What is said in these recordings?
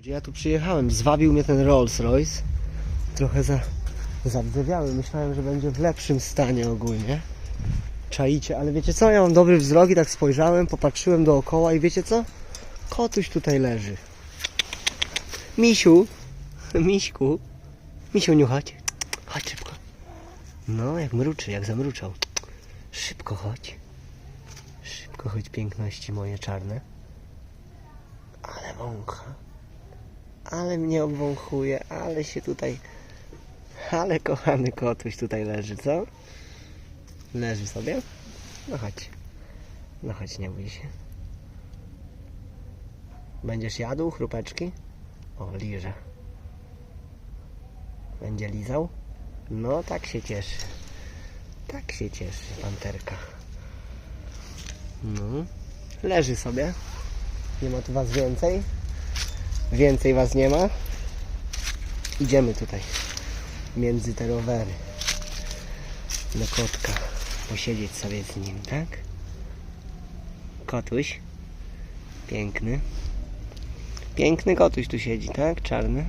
Gdzie ja tu przyjechałem? Zwabił mnie ten Rolls Royce. Trochę za, zabdewiały. Myślałem, że będzie w lepszym stanie ogólnie. Czaicie, ale wiecie co? Ja mam dobry wzrok i tak spojrzałem, popatrzyłem dookoła i wiecie co? Kotuś tutaj leży. Misiu, Miśku, Misiu, nie chodź. Chodź szybko. No, jak mruczy, jak zamruczał. Szybko chodź. Szybko chodź, piękności moje czarne. Ale wącha. Ale mnie obwąchuje, ale się tutaj... Ale kochany kotuś tutaj leży, co? Leży sobie? No chodź. No chodź, nie bój się. Będziesz jadł chrupeczki? O, liże. Będzie lizał? No, tak się cieszy. Tak się cieszy, panterka. No. Leży sobie. Nie ma tu was więcej. Więcej was nie ma. Idziemy tutaj. Między te rowery. Do kotka. Posiedzieć sobie z nim, tak? Kotuś. Piękny. Piękny kotuś tu siedzi, tak? Czarny.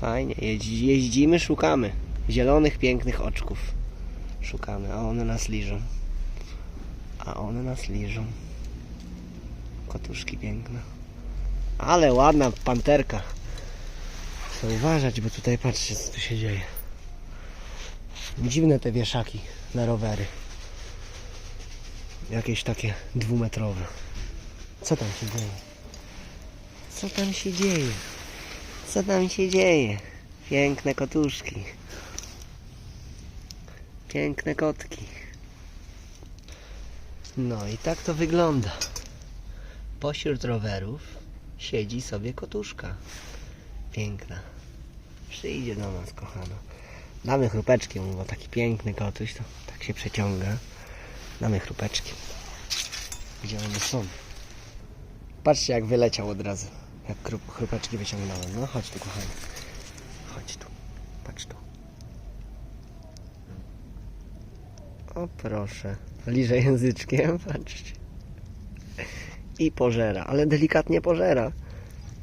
Fajnie. Jeździ, jeździmy, szukamy. Zielonych, pięknych oczków. Szukamy, a one nas liżą. A one nas liżą. Kotuszki piękne. Ale ładna panterka. Trzeba uważać, bo tutaj patrzcie, co tu się dzieje. Dziwne te wieszaki na rowery. Jakieś takie dwumetrowe. Co tam się dzieje? Co tam się dzieje? Co tam się dzieje? Piękne kotuszki. Piękne kotki. No i tak to wygląda. Pośród rowerów siedzi sobie kotuszka. Piękna. Przyjdzie do nas, kochana. Damy chrupeczki mu, bo taki piękny kotuś, to tak się przeciąga. Damy chrupeczki. Gdzie one są? Patrzcie, jak wyleciał od razu. Jak chrupeczki wyciągnąłem. No, chodź tu, kochany. Chodź tu. Patrz tu. O proszę. Liże języczkiem, patrzcie. I pożera, ale delikatnie pożera.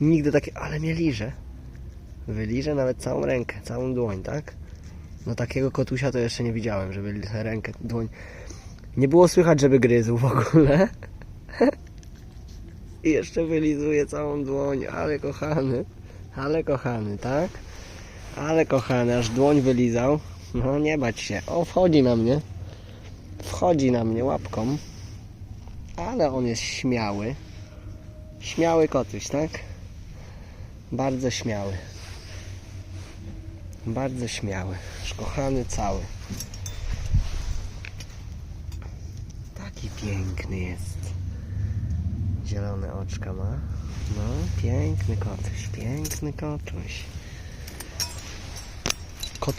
Nigdy takie, ale mnie liże. Wyliże nawet całą rękę, całą dłoń, tak? No takiego kotusia to jeszcze nie widziałem, żeby rękę, dłoń... Nie było słychać, żeby gryzł w ogóle. I jeszcze wylizuje całą dłoń, ale kochany. Ale kochany, tak? Ale kochany, aż dłoń wylizał. No nie bać się. O, wchodzi na mnie. Wchodzi na mnie łapką. Ale on jest śmiały. Śmiały kotuś, tak? Bardzo śmiały. Bardzo śmiały. Aż kochany cały. Taki piękny jest. Zielone oczka ma. No, piękny kotuś, piękny kotuś. Kotu